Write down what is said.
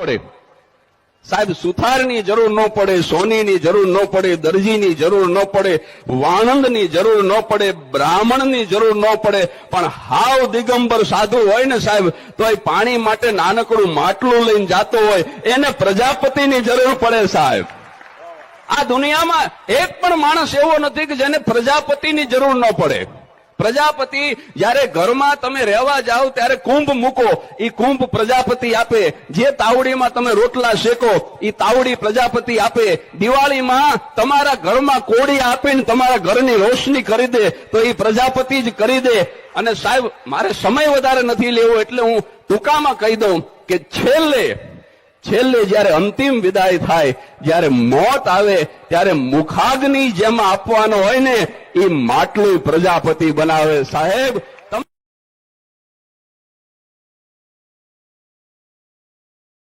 પડે. સાહેબ, સુથારની જરૂર ન પડે, સોનીની જરૂર ન પડે, દરજીની જરૂર ન પડે, વાણંદની જરૂર ન પડે, બ્રાહ્મણની જરૂર ન પડે. પણ હાવ દિગંબર સાધુ હોય ને સાહેબ તો એ પાણી માટે નાનકડું માટલું લઈને જાતો હોય, એને પ્રજાપતિની જરૂર પડે સાહેબ. આ દુનિયામાં એક પણ માણસ એવો નથી કે જેને પ્રજાપતિની જરૂર ન પડે. પ્રજાપતિ, જ્યારે ઘરમાં તમે રહેવા જાઓ, ત્યારે કુંભ મૂકો. એ કુંભ પ્રજાપતિ આપે. જે તાવડીમાં તમે રોટલા શેકો એ તાવડી પ્રજાપતિ આપે. દિવાળીમાં તમારા ઘરમાં કોડી આપીને તમારા ઘરની રોશની કરી દે, તો એ પ્રજાપતિ જ કરી દે. અને સાહેબ, મારે સમય વધારે નથી લેવો, એટલે હું ટૂંકામાં કહી દઉં કે છેલ્લે છેલ્લે જ્યારે અંતિમ વિદાય થાય, જ્યારે મોત આવે, ત્યારે મુખાગ્નિ જેમ આપવાનો હોય ને એ માટલું પ્રજાપતિ બનાવે. સાહેબ